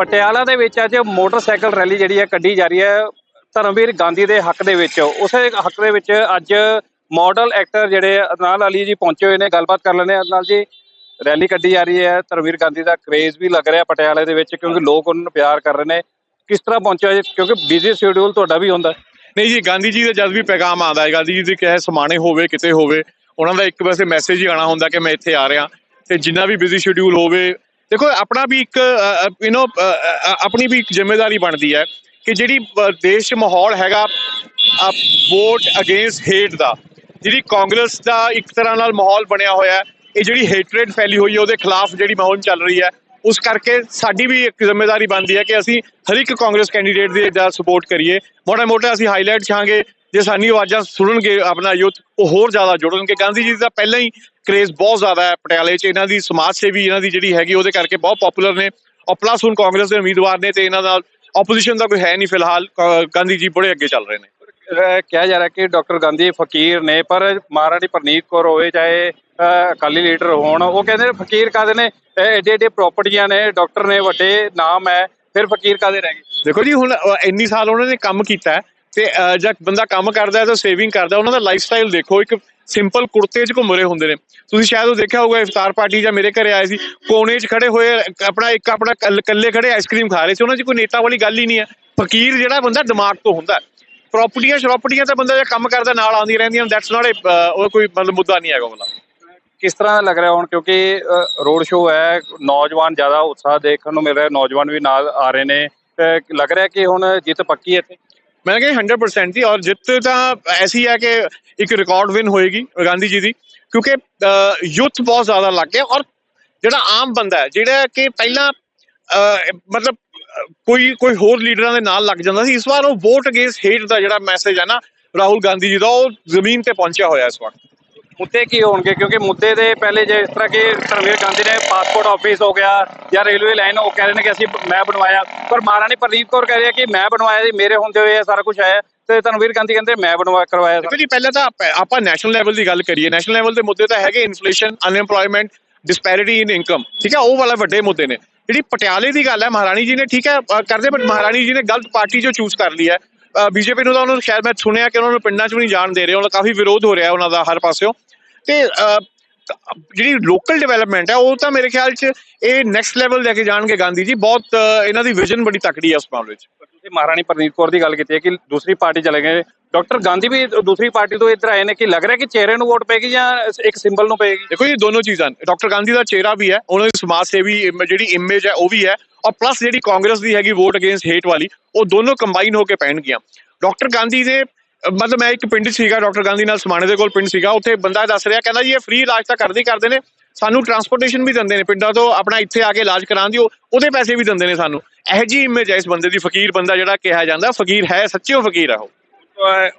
ਪਟਿਆਲਾ ਦੇ ਵਿੱਚ ਅੱਜ ਮੋਟਰਸਾਈਕਲ ਰੈਲੀ ਜਿਹੜੀ ਹੈ ਕੱਢੀ ਜਾ ਰਹੀ ਹੈ। ਧਰਮਵੀਰ ਗਾਂਧੀ ਦੇ ਹੱਕ ਦੇ ਵਿੱਚ। ਉਸੇ ਹੱਕ ਦੇ ਵਿੱਚ ਅੱਜ ਮਾਡਲ ਐਕਟਰ ਜਿਹੜੇ ਅਦਨਾਨ ਅਲੀ ਜੀ ਪਹੁੰਚੇ ਹੋਏ ਨੇ। ਗੱਲਬਾਤ ਕਰ ਲੈਣੇ ਅਦਨਾਨ ਜੀ। ਰੈਲੀ ਕੱਢੀ ਜਾ ਰਹੀ ਹੈ। ਧਰਮਵੀਰ ਗਾਂਧੀ ਦਾ ਕ੍ਰੇਜ਼ ਵੀ ਲੱਗ ਰਿਹਾ ਪਟਿਆਲੇ ਦੇ ਵਿੱਚ ਕਿਉਂਕਿ ਲੋਕ ਉਹਨਾਂ ਨੂੰ ਪਿਆਰ ਕਰ ਰਹੇ ਨੇ। ਕਿਸ ਤਰ੍ਹਾਂ ਪਹੁੰਚਿਆ ਕਿਉਂਕਿ ਬਿਜ਼ੀ ਸ਼ਡਿਊਲ ਤੁਹਾਡਾ ਵੀ ਹੁੰਦਾ। ਨਹੀਂ ਜੀ, ਗਾਂਧੀ ਜੀ ਦਾ ਜਦ ਵੀ ਪੈਗਾਮ ਆਉਂਦਾ ਹੈ, ਗਾਂਧੀ ਜੀ ਦੀ ਕਹੇ ਸਮਾਣੇ ਹੋਵੇ, ਕਿਤੇ ਹੋਵੇ, ਉਹਨਾਂ ਦਾ ਇੱਕ ਵੈਸੇ ਮੈਸੇਜ ਹੀ ਆਣਾ ਹੁੰਦਾ ਕਿ ਮੈਂ ਇੱਥੇ ਆ ਰਿਹਾ। ਤੇ ਜਿੰਨਾ ਵੀ ਬਿਜ਼ੀ ਸ਼ਡਿਊਲ ਹੋਵੇ ਦੇਖੋ, ਆਪਣਾ ਵੀ ਇੱਕ ਯੂ نو ਆਪਣੀ ਵੀ ਇੱਕ ਜ਼ਿੰਮੇਵਾਰੀ ਬਣਦੀ ਹੈ ਕਿ ਜਿਹੜੀ ਦੇਸ਼ 'ਚ ਮਾਹੌਲ ਹੈਗਾ ਵੋਟ ਅਗੇਂਸਟ ਹੇਟ ਦਾ, ਜਿਹੜੀ ਕਾਂਗਰਸ ਦਾ ਇੱਕ ਤਰ੍ਹਾਂ ਨਾਲ ਮਾਹੌਲ ਬਣਿਆ ਹੋਇਆ ਹੈ, ਇਹ ਜਿਹੜੀ ਹੇਟਰੇਡ ਫੈਲੀ ਹੋਈ ਹੈ, ਉਹਦੇ ਖਿਲਾਫ ਜਿਹੜੀ ਮੁਹਿੰਮ ਚੱਲ ਰਹੀ ਹੈ, ਉਸ ਕਰਕੇ ਸਾਡੀ ਵੀ ਇੱਕ ਜ਼ਿੰਮੇਵਾਰੀ ਬਣਦੀ ਹੈ ਕਿ ਅਸੀਂ ਹਰ ਇੱਕ ਕਾਂਗਰਸ ਕੈਂਡੀਡੇਟ ਦੀ ਦਾ ਸਪੋਰਟ ਕਰੀਏ। ਮੋਟਾ ਮੋਟਾ ਅਸੀਂ ਹਾਈਲਾਈਟ ਚਾਹਾਂਗੇ ਜੇ ਸਾਡੀ ਆਵਾਜ਼ਾਂ ਸੁਣਨਗੇ ਆਪਣਾ ਯੂਥ ਉਹ ਹੋਰ ਜ਼ਿਆਦਾ ਜੁੜਨਗੇ। ਗਾਂਧੀ ਜੀ ਦਾ ਪਹਿਲਾਂ ਹੀ ਕ੍ਰੇਜ਼ ਬਹੁਤ ਜ਼ਿਆਦਾ ਹੈ ਪਟਿਆਲੇ 'ਚ। ਇਹਨਾਂ ਦੀ ਸਮਾਜ ਸੇਵੀ ਇਹਨਾਂ ਦੀ ਜਿਹੜੀ ਹੈਗੀ ਉਹਦੇ ਕਰਕੇ ਬਹੁਤ ਪਪੂਲਰ ਨੇ। ਔਰ ਪਲੱਸ ਹੁਣ ਕਾਂਗਰਸ ਦੇ ਉਮੀਦਵਾਰ ਨੇ ਤੇ ਇਹਨਾਂ ਨਾਲ ਆਪੋਜੀਸ਼ਨ ਦਾ ਕੋਈ ਹੈ ਨਹੀਂ ਫਿਲਹਾਲ। ਗਾਂਧੀ ਜੀ ਬੜੇ ਅੱਗੇ ਚੱਲ ਰਹੇ ਨੇ। ਕਿਹਾ ਜਾ ਰਿਹਾ ਕਿ ਡਾਕਟਰ ਗਾਂਧੀ ਫਕੀਰ ਨੇ ਪਰ ਮਹਾਰਾਣੀ ਪ੍ਰਨੀਤ ਕੌਰ ਹੋਵੇ ਚਾਹੇ ਅਕਾਲੀ ਲੀਡਰ ਹੋਣ ਉਹ ਕਹਿੰਦੇ ਨੇ ਫਕੀਰ ਕਾਦੇ ਨੇ? ਏਡੇ ਏਡੇ ਪ੍ਰਾਪਰਟੀਆਂ ਨੇ ਡਾਕਟਰ ਨੇ ਵੱਡੇ ਨਾਮ ਹੈ ਫਿਰ ਫਕੀਰ ਕਾਦੇ ਰਹਿ ਗਏ? ਦੇਖੋ ਜੀ ਹੁਣ ਇੰਨੀ ਸਾਲ ਉਹਨਾਂ ਨੇ ਕੰਮ ਕੀਤਾ ਹੈ ਤੇ ਜਦ ਬੰਦਾ ਕੰਮ ਕਰਦਾ ਤਾਂ ਸੇਵਿੰਗ ਕਰਦਾ ਉਹਨਾਂ ਦਾ ਲਾਈਫ ਸਟਾਈਲ ਦੇਖੋ, ਇੱਕ ਸਿੰਪਲ ਕੁੜਤੇ 'ਚ ਘੁੰਮ ਰਹੇ ਹੁੰਦੇ ਨੇ। ਤੁਸੀਂ ਸ਼ਾਇਦ ਉਹ ਦੇਖਿਆ ਹੋਊਗਾ, ਇਫਤਾਰ ਪਾਰਟੀ ਜਾਂ ਮੇਰੇ ਘਰੇ ਆਏ ਸੀ। ਕੋਨੇ 'ਚ ਖੜੇ ਹੋਏ, ਆਪਣਾ ਇੱਕ, ਆਪਣਾ ਇਕੱਲੇ ਖੜੇ ਆਈਸਕ੍ਰੀਮ ਖਾ ਰਹੇ ਸੀ। ਉਹਨਾਂ 'ਚ ਕੋਈ ਨੇਤਾ ਵਾਲੀ ਗੱਲ ਹੀ ਨਹੀਂ ਹੈ। ਫਕੀਰ ਜਿਹੜਾ ਬੰਦਾ ਦਿਮਾਗ ਤੋਂ ਹੁੰਦਾ ਪ੍ਰਾਪਰਟੀਆਂ ਸ਼ਰਾਪਰਟੀਆਂ ਤਾਂ ਬੰਦਾ ਜੇ ਕੰਮ ਕਰਦਾ, ਨਾਲ ਆਉਂਦੀਆਂ ਰਹਿੰਦੀਆਂ ਦੈਟਸ ਨਾਟ ਉਹ ਕੋਈ ਮਤਲਬ ਮੁੱਦਾ ਨਹੀਂ ਹੈਗਾ ਉਹਦਾ। ਕਿਸ ਤਰ੍ਹਾਂ ਦਾ ਲੱਗ ਰਿਹਾ ਹੁਣ? ਕਿਉਂਕਿ ਰੋਡ ਸ਼ੋਅ ਹੈ, ਨੌਜਵਾਨ ਜ਼ਿਆਦਾ ਉਤਸ਼ਾਹ ਦੇਖਣ ਨੂੰ ਮਿਲ ਰਿਹਾ, ਨੌਜਵਾਨ ਵੀ ਨਾਲ ਆ ਰਹੇ ਨੇ। ਲੱਗ ਰਿਹਾ ਕਿ ਹੁਣ ਜਿੱਤ ਪੱਕੀ ਹੈ ਇੱਥੇ? ਮੈਂ ਕਹਿੰਦਾ 100% ਦੀ ਔਰ ਜਿੱਤ ਤਾਂ ਐਸੀ ਹੈ ਕਿ ਇੱਕ ਰਿਕਾਰਡ ਵਿਨ ਹੋਏਗੀ ਗਾਂਧੀ ਜੀ ਦੀ, ਕਿਉਂਕਿ ਯੂਥ ਬਹੁਤ ਜ਼ਿਆਦਾ ਲੱਗ ਗਿਆ ਔਰ ਜਿਹੜਾ ਆਮ ਬੰਦਾ ਹੈ, ਜਿਹੜਾ ਕਿ ਪਹਿਲਾਂ ਮਤਲਬ, ਕੋਈ ਕੋਈ ਹੋਰ ਲੀਡਰਾਂ ਦੇ ਨਾਲ ਲੱਗ ਜਾਂਦਾ ਸੀ, ਇਸ ਵਾਰ ਉਹ ਵੋਟ ਅਗੇਂਸਟ ਹੇਟ ਦਾ ਜਿਹੜਾ ਮੈਸੇਜ ਹੈ ਨਾ, ਰਾਹੁਲ ਗਾਂਧੀ ਜੀ ਦਾ, ਉਹ ਜ਼ਮੀਨ ਤੇ ਪਹੁੰਚਿਆ ਹੋਇਆ ਇਸ ਵਕਤ ਮੁੱਦੇ ਕੀ ਹੋਣਗੇ? ਕਿਉਂਕਿ ਮੁੱਦੇ ਦੇ ਪਹਿਲੇ ਜੇ ਇਸ ਤਰ੍ਹਾਂ ਕਿ ਧਰਮਵੀਰ ਗਾਂਧੀ ਨੇ ਪਾਸਪੋਰਟ ਆਫਿਸ ਹੋ ਗਿਆ ਜਾਂ ਰੇਲਵੇ ਲਾਈਨ ਉਹ ਕਹਿ ਰਹੇ ਨੇ ਕਿ ਅਸੀਂ ਮੈਂ ਬਣਵਾਇਆ। ਪਰ ਮਹਾਰਾਣੀ ਪ੍ਰਦੀਪ ਕੌਰ ਕਹਿ ਰਹੀ ਹੈ ਕਿ ਮੈਂ ਬਣਵਾਇਆ ਜੀ, ਮੇਰੇ ਹੁੰਦੇ ਹੋਏ ਸਾਰਾ ਕੁਝ ਆਇਆ। ਤੇ ਧਰਮਵੀਰ ਗਾਂਧੀ ਕਹਿੰਦੇ ਮੈਂ ਬਣਵਾ, ਕਰਵਾਇਆ ਦੇਖੋ ਜੀ, ਪਹਿਲਾਂ ਤਾਂ ਆਪਾਂ- ਨੈਸ਼ਨਲ ਲੈਵਲ ਦੀ ਗੱਲ ਕਰੀਏ। ਨੈਸ਼ਨਲ ਲੈਵਲ ਦੇ ਮੁੱਦੇ ਤਾਂ ਹੈਗੇ inflation unemployment disparity in income ਠੀਕ ਹੈ, ਉਹ ਵਾਲਾ ਵੱਡੇ ਮੁੱਦੇ ਨੇ। ਜਿਹੜੀ ਪਟਿਆਲੇ ਦੀ ਗੱਲ ਹੈ, ਮਹਾਰਾਣੀ ਜੀ ਨੇ ਠੀਕ ਹੈ ਕਰਦੇ ਬਟ ਮਹਾਰਾਣੀ ਜੀ ਨੇ ਗਲਤ ਪਾਰਟੀ ਜੋ ਚੂਜ਼ ਕਰ ਲਈ ਹੈ। ਬੀਜੇਪੀ ਨੂੰ ਤਾਂ ਉਹਨਾਂ ਨੂੰ ਸ਼ਾਇਦ ਮੈਂ ਸੁਣਿਆ ਕਿ ਉਹਨਾਂ ਨੂੰ ਪਿੰਡਾਂ 'ਚ ਵੀ ਨਹੀਂ ਜਾਣ ਦੇ ਰਹੇ, ਉਹਨਾਂ ਦਾ ਕਾਫੀ ਵਿਰੋਧ ਹੋ ਰਿਹਾ ਉਹਨਾਂ ਦਾ ਹਰ ਪਾਸਿਓਂ। ਤੇ ਜਿਹੜੀ ਲੋਕਲ ਡਿਵੈਲਪਮੈਂਟ ਹੈ ਉਹ ਤਾਂ ਮੇਰੇ ਖਿਆਲ 'ਚ ਇਹ ਨੈਕਸਟ ਲੈਵਲ ਲੈ ਕੇ ਜਾਣਗੇ ਗਾਂਧੀ ਜੀ। ਬਹੁਤ ਇਹਨਾਂ ਦੀ ਵਿਜ਼ਨ ਬੜੀ ਤਕੜੀ ਹੈ ਉਸ ਮਾਮਲੇ 'ਚ। ਤੁਸੀਂ ਮਹਾਰਾਣੀ ਪ੍ਰਨੀਤ ਕੌਰ ਦੀ ਗੱਲ ਕੀਤੀ ਹੈ ਕਿ ਦੂਸਰੀ ਪਾਰਟੀ ਚਲੇ ਗਏ। ਡਾਕਟਰ ਗਾਂਧੀ ਵੀ ਦੂਸਰੀ ਪਾਰਟੀ ਤੋਂ ਇੱਧਰ ਆਏ ਨੇ ਕਿ ਲੱਗ ਰਿਹਾ ਕਿ ਚਿਹਰੇ ਨੂੰ ਵੋਟ ਪਏਗੀ ਜਾਂ ਇੱਕ ਸਿੰਬਲ ਨੂੰ ਪਏਗੀ? ਦੇਖੋ ਇਹ ਦੋਨੋਂ ਚੀਜ਼ਾਂ ਡਾਕਟਰ ਗਾਂਧੀ ਦਾ ਚਿਹਰਾ ਵੀ ਹੈ ਉਹਨਾਂ ਦੀ ਸਮਾਜ ਸੇਵੀ ਜਿਹੜੀ ਇਮੇਜ ਹੈ ਉਹ ਵੀ ਹੈ। ਔਰ ਪਲੱਸ ਜਿਹੜੀ ਕਾਂਗਰਸ ਦੀ ਹੈਗੀ ਵੋਟ ਅਗੇਂਸਟ ਹੇਟ ਵਾਲੀ ਉਹ ਦੋਨੋਂ ਕੰਬਾਈਨ ਹੋ ਕੇ ਪੈਣਗੀਆਂ। ਡਾਕਟਰ ਗਾਂਧੀ ਦੇ ਮਤਲਬ ਮੈਂ ਇੱਕ ਪਿੰਡ ਸੀਗਾ ਡਾਕਟਰ ਗਾਂਧੀ ਨਾਲ ਸਮਾਣੇ ਦੇ ਕੋਲ ਪਿੰਡ ਸੀਗਾ ਉੱਥੇ ਬੰਦਾ ਦੱਸ ਰਿਹਾ ਕਹਿੰਦਾ ਜੀ ਇਹ ਫ੍ਰੀ ਇਲਾਜ ਤਾਂ ਕਰਦੇ ਕਰਦੇ ਨੇ ਸਾਨੂੰ ਟਰਾਂਸਪੋਰਟੇਸ਼ਨ ਵੀ ਦਿੰਦੇ ਨੇ ਪਿੰਡਾਂ ਤੋਂ ਆਪਣਾ ਇੱਥੇ ਆ ਕੇ ਇਲਾਜ ਕਰਾਉਣ ਦੀ ਉਹ- ਉਹਦੇ ਪੈਸੇ ਵੀ ਦਿੰਦੇ ਨੇ ਸਾਨੂੰ। ਇਹੋ ਜੀ ਇਮੇਜ ਹੈ ਇਸ ਬੰਦੇ ਦੀ ਫਕੀਰ ਬੰਦਾ ਜਿਹੜਾ ਕਿਹਾ ਜਾਂਦਾ ਫਕੀਰ ਹੈ ਸੱਚੇ ਉਹ ਫਕੀਰ ਹੈ ਉਹ।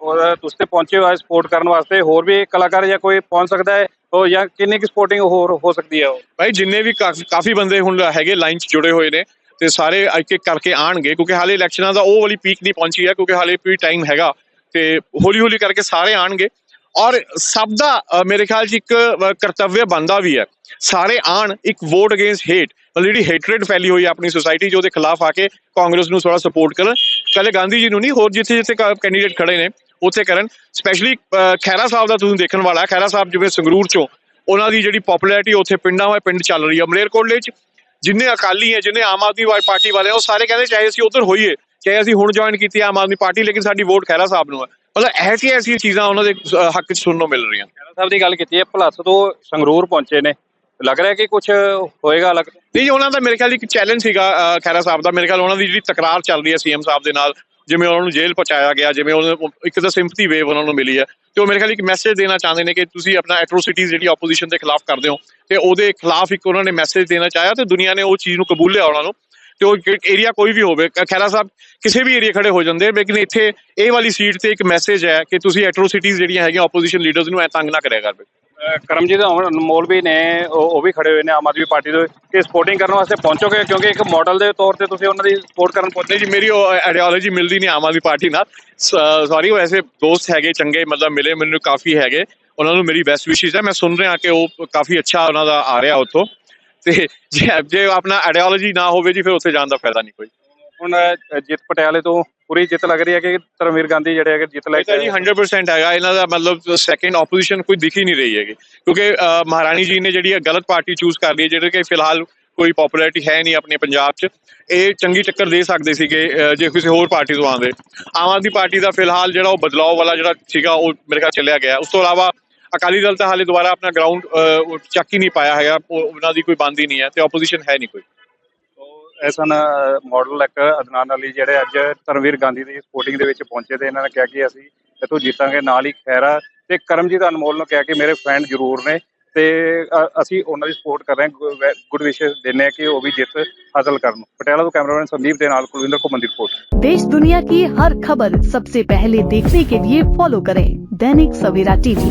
ਔਰ ਤੁਸੀਂ ਤੇ ਪਹੁੰਚੇ ਹੋ ਸਪੋਰਟ ਕਰਨ ਵਾਸਤੇ ਹੋਰ ਵੀ ਕਲਾਕਾਰ ਜਾਂ ਕੋਈ ਪਹੁੰਚ ਸਕਦਾ ਹੈ ਉਹ ਜਾਂ ਕਿੰਨੀ ਕੁ ਸਪੋਰਟਿੰਗ ਹੋਰ ਹੋ ਸਕਦੀ ਹੈ ਉਹ? ਭਾਈ ਜਿੰਨੇ ਵੀ ਕਾਫ- ਕਾਫੀ ਬੰਦੇ ਹੁਣ ਹੈਗੇ ਲਾਈਨ 'ਚ ਜੁੜੇ ਹੋਏ ਨੇ ਤੇ ਸਾਰੇ ਇੱਕ ਇੱਕ ਕਰਕੇ ਆਣਗੇ ਕਿਉਂਕਿ ਹਾਲੇ ਇਲੈਕਸ਼ਨਾਂ ਦਾ ਉਹ ਵਾਲੀ ਪੀਕ ਨਹੀਂ ਪਹੁੰਚੀ ਹੈ ਕਿਉਂਕਿ ਹਾਲੇ ਵੀ ਟਾਈਮ ਹੈਗਾ। ਤੇ ਹੌਲੀ ਹੌਲੀ ਕਰਕੇ ਸਾਰੇ ਆਣਗੇ। ਔਰ ਸਭ ਦਾ ਮੇਰੇ ਖਿਆਲ 'ਚ ਇੱਕ ਅ, ਕਰਤੱਵਯ ਬੰਦਾ ਵੀ ਹੈ। ਸਾਰੇ ਆਣ ਇੱਕ ਵੋਟ ਅਗੇਂਸਟ ਹੇਟ ਮਤਲਬ ਜਿਹੜੀ ਹੇਟਰੇਡ ਫੈਲੀ ਹੋਈ ਹੈ ਆਪਣੀ ਸੋਸਾਇਟੀ 'ਚ ਉਹਦੇ ਖਿਲਾਫ ਆ ਕੇ ਕਾਂਗਰਸ ਨੂੰ ਥੋੜਾ ਸਪੋਰਟ ਕਰਨ। ਕੱਲੇ ਗਾਂਧੀ ਜੀ ਨੂੰ ਨਹੀਂ ਹੋਰ ਜਿੱਥੇ ਜਿੱਥੇ ਕੈਂਡੀਡੇਟ ਖੜੇ ਨੇ ਉੱਥੇ ਕਰਨ। ਸਪੈਸ਼ਲੀ ਖੈਰਾ ਸਾਹਿਬ ਦਾ ਤੁਸੀਂ ਦੇਖਣ ਵਾਲਾ ਹੈ ਖੈਰਾ ਸਾਹਿਬ ਜਿਵੇਂ ਸੰਗਰੂਰ 'ਚੋਂ ਉਹਨਾਂ ਦੀ ਜਿਹੜੀ ਪਪੂਲੈਰਿਟੀ ਉੱਥੇ ਪਿੰਡਾਂ ਵਿੱਚ ਪਿੰਡ ਚੱਲ ਰਹੀ ਹੈ। ਮਲੇਰਕੋਟਲੇ 'ਚ ਜਿੰਨੇ ਅਕਾਲੀ ਹੈ ਜਿੰਨੇ ਆਮ ਆਦਮੀ ਪਾਰਟੀ ਵਾਲੇ ਆ, ਉਹ ਸਾਰੇ ਕਹਿੰਦੇ ਚਾਹੇ ਅਸੀਂ ਉਧਰ ਹੋਈਏ। ਚਾਹੇ ਅਸੀਂ ਹੁਣ ਜੁਆਇਨ ਕੀਤੀ ਆਮ ਆਦਮੀ ਪਾਰਟੀ ਲੇਕਿਨ ਸਾਡੀ ਵੋਟ ਖੈਰਾ ਸਾਹਿਬ ਨੂੰ ਹੈ ਮਤਲਬ ਐਸੀ ਐਸੀ ਚੀਜ਼ਾਂ ਉਹਨਾਂ ਦੇ ਹੱਕ 'ਚ ਸੁਣਨ ਨੂੰ ਮਿਲ ਰਹੀਆਂ। ਖਹਿਰਾ ਸਾਹਿਬ ਦੀ ਗੱਲ ਕੀਤੀ ਹੈ ਭਲੱਸ ਤੋਂ ਸੰਗਰੂਰ ਪਹੁੰਚੇ ਨੇ। ਲੱਗ ਰਿਹਾ ਕਿ ਕੁਝ ਹੋਏਗਾ ਲੱਗ ਨਹੀਂ ਉਹਨਾਂ ਦਾ ਮੇਰੇ ਖਿਆਲ ਇੱਕ ਚੈਲੰਜ ਸੀਗਾ ਅ, ਖਹਿਰਾ ਸਾਹਿਬ ਦਾ। ਮੇਰੇ ਖਿਆਲ ਉਹਨਾਂ ਦੀ ਜਿਹੜੀ ਤਕਰਾਰ ਚੱਲ ਰਹੀ ਹੈ ਸੀਐਮ ਸਾਹਿਬ ਦੇ ਨਾਲ ਜਿਵੇਂ ਉਹਨਾਂ ਨੂੰ ਜੇਲ੍ਹ ਪਹੁੰਚਾਇਆ ਗਿਆ ਜਿਵੇਂ ਉਹਨਾਂ ਇੱਕ ਤਾਂ ਸਿੰਪਥੀ ਵੇਵ ਉਹਨਾਂ ਨੂੰ ਮਿਲੀ ਹੈ। ਤੇ ਉਹ ਮੇਰੇ ਖਿਆਲ ਇੱਕ ਮੈਸੇਜ ਦੇਣਾ ਚਾਹੁੰਦੇ ਨੇ ਕਿ ਤੁਸੀਂ ਆਪਣਾ ਐਟਰੋਸਿਟੀਜ਼ ਜਿਹੜੀ ਆਪੋਜੀਸ਼ਨ ਦੇ ਖਿਲਾਫ ਕਰਦੇ ਹੋ ਤੇ ਉਹਦੇ ਖਿਲਾਫ ਇੱਕ ਉਹਨਾਂ ਨੇ ਮੈਸੇਜ ਦੇਣਾ ਚਾਹਿਆ ਤੇ ਦੁਨੀਆ ਨੇ ਉਹ ਚੀਜ਼ ਨੂੰ ਕਬੂਲਿਆ ਉਹਨਾਂ ਨੂੰ। ਤੇ ਉਹ ਏਰੀਆ ਕੋਈ ਵੀ ਹੋਵੇ ਖਹਿਰਾ ਸਾਹਿਬ ਕਿਸੇ ਵੀ ਏਰੀਆ ਖੜੇ ਹੋ ਜਾਂਦੇ ਲੇਕਿਨ ਇੱਥੇ ਇਹ ਵਾਲੀ ਸੀਟ ਤੇ ਇੱਕ ਮੈਸੇਜ ਹੈ ਕਿ ਤੁਸੀਂ ਐਟਰੋਸਿਟੀਜ਼ ਜਿਹੜੀਆਂ ਹੈਗੀਆਂ ਆਪੋਜੀਸ਼ਨ ਲੀਡਰਸ ਨੂੰ ਐ ਤੰਗ ਨਾ ਕਰਿਆ ਅਹ ਕਰਮਜੀਤ ਅਨਮੋਲ ਵੀ ਨੇ ਉਹ ਵੀ ਖੜੇ ਹੋਏ ਨੇ ਆਮ ਆਦਮੀ ਪਾਰਟੀ ਦੇ। ਕਿ ਸਪੋਰਟਿੰਗ ਕਰਨ ਵਾਸਤੇ ਪਹੁੰਚੋਗੇ? ਕਿਉਂਕਿ ਇੱਕ ਮਾਡਲ ਦੇ ਤੌਰ ਤੇ ਤੁਸੀਂ ਉਹਨਾਂ ਦੀ ਸਪੋਰਟ ਕਰਨ ਪਹੁੰਚੇ। ਜੀ ਮੇਰੀ ਉਹ ਆਈਡੀਓਲੋਜੀ ਮਿਲਦੀ ਨਹੀਂ ਆਮ ਆਦਮੀ ਪਾਰਟੀ ਨਾਲ। ਸੌਰੀ ਵੈਸੇ ਦੋਸਤ ਹੈਗੇ ਚੰਗੇ ਮਤਲਬ ਮਿਲੇ ਮੈਨੂੰ ਕਾਫੀ ਹੈਗੇ। ਉਹਨਾਂ ਨੂੰ ਮੇਰੀ ਬੈਸਟ ਵਿਸ਼ੇਸ ਹੈ। ਮੈਂ ਸੁਣ ਰਿਹਾ ਕਿ ਉਹ ਕਾਫੀ ਅੱਛਾ ਉਹਨਾਂ ਦਾ ਆ ਰਿਹਾ ਉੱਥੋਂ। ਤੇ ਜੇ ਜੇ ਆਪਣਾ ਆਈਡੀਓਲੋਜੀ ਨਾ ਹੋਵੇ ਜੀ ਫਿਰ ਉੱਥੇ ਜਾਣ ਦਾ ਫਾਇਦਾ ਨਹੀਂ ਕੋਈ। ਹੁਣ ਜਿੱਤ ਪਟਿਆਲੇ ਤੋਂ ਪੂਰੀ ਜਿੱਤ ਲੱਗ ਰਹੀ ਹੈ ਕਿ ਧਰਮਵੀਰ ਗਾਂਧੀ ਜਿਹੜੇ ਹੈਗੇ ਜਿੱਤ ਲੈ ਕੇ ਜੀ 100% ਹੈਗਾ। ਇਹਨਾਂ ਦਾ ਮਤਲਬ ਸੈਕੰਡ ਆਪੋਜੀਸ਼ਨ ਕੋਈ ਦਿਖ ਹੀ ਨਹੀਂ ਰਹੀ ਹੈਗੀ। ਕਿਉਂਕਿ ਮਹਾਰਾਣੀ ਜੀ ਨੇ ਜਿਹੜੀ ਗਲਤ ਪਾਰਟੀ ਚੂਜ਼ ਕਰ ਲਈ ਜਿਹੜੇ ਕਿ ਫਿਲਹਾਲ ਕੋਈ ਪਪੂਲੈਰਿਟੀ ਹੈ ਨਹੀਂ ਆਪਣੇ ਪੰਜਾਬ 'ਚ। ਇਹ ਚੰਗੀ ਟੱਕਰ ਦੇ ਸਕਦੇ ਸੀਗੇ ਜੇ ਕਿਸੇ ਹੋਰ ਪਾਰਟੀ ਤੋਂ ਆਉਂਦੇ। ਆਮ ਆਦਮੀ ਪਾਰਟੀ ਦਾ ਫਿਲਹਾਲ ਜਿਹੜਾ ਉਹ ਬਦਲਾਅ ਵਾਲਾ ਜਿਹੜਾ ਸੀਗਾ ਉਹ ਮੇਰੇ ਖਿਆਲ ਚੱਲਿਆ ਗਿਆ। ਉਸ ਤੋਂ ਇਲਾਵਾ ਅਕਾਲੀ ਦਲ ਤਾਂ ਹਾਲੇ ਦੁਬਾਰਾ ਆਪਣਾ ਗਰਾਊਂਡ ਚੱਕ ਹੀ ਨਹੀਂ ਪਾਇਆ ਹੈਗਾ ਉਹ- ਉਹਨਾਂ ਦੀ ਕੋਈ ਬੰਦ ਹੀ ਨਹੀਂ ਹੈ ਤੇ ਆਪੋਜੀਸ਼ਨ ਹੈ ਨਹੀਂ ਕੋਈ ਐਸਨ ਮਾਡਲ ਇੱਕ ਅਦਨਾਨ ਅਲੀ ਜਿਹੜੇ ਅੱਜ ਧਰਮਵੀਰ ਗਾਂਧੀ ਦੀ ਸਪੋਰਟਿੰਗ ਦੇ ਵਿੱਚ ਪਹੁੰਚੇ ਤੇ ਇਹਨਾਂ ਨੇ ਕਿਹਾ ਕਿ ਅਸੀਂ ਇੱਥੋਂ ਜਿੱਤਾਂਗੇ ਨਾਲ ਹੀ ਖੈਰਾ ਤੇ ਕਰਮਜੀਤ ਅਨਮੋਲ ਨੂੰ ਕਿਹਾ ਕਿ ਮੇਰੇ ਫਰੈਂਡ ਜ਼ਰੂਰ ਨੇ ਤੇ ਅ, ਅਸੀਂ ਉਹਨਾਂ ਦੀ ਸਪੋਰਟ ਕਰ ਰਹੇ ਹਾਂ ਗੁੱਡ ਵਿਸ਼ੇਸ ਦਿੰਦੇ ਹਾਂ ਕਿ ਉਹ ਵੀ ਜਿੱਤ ਹਾਸਲ ਕਰਨ ਪਟਿਆਲਾ ਤੋਂ ਕੈਮਰਾਮੈਨ ਸੰਦੀਪ ਦੇ ਨਾਲ ਕੁਲਵਿੰਦਰ ਘੁੰਮਣ ਦੀ ਰਿਪੋਰਟ देश दुनिया की हर खबर सबसे पहले देखने के लिए फॉलो करें दैनिक सवेरा टीवी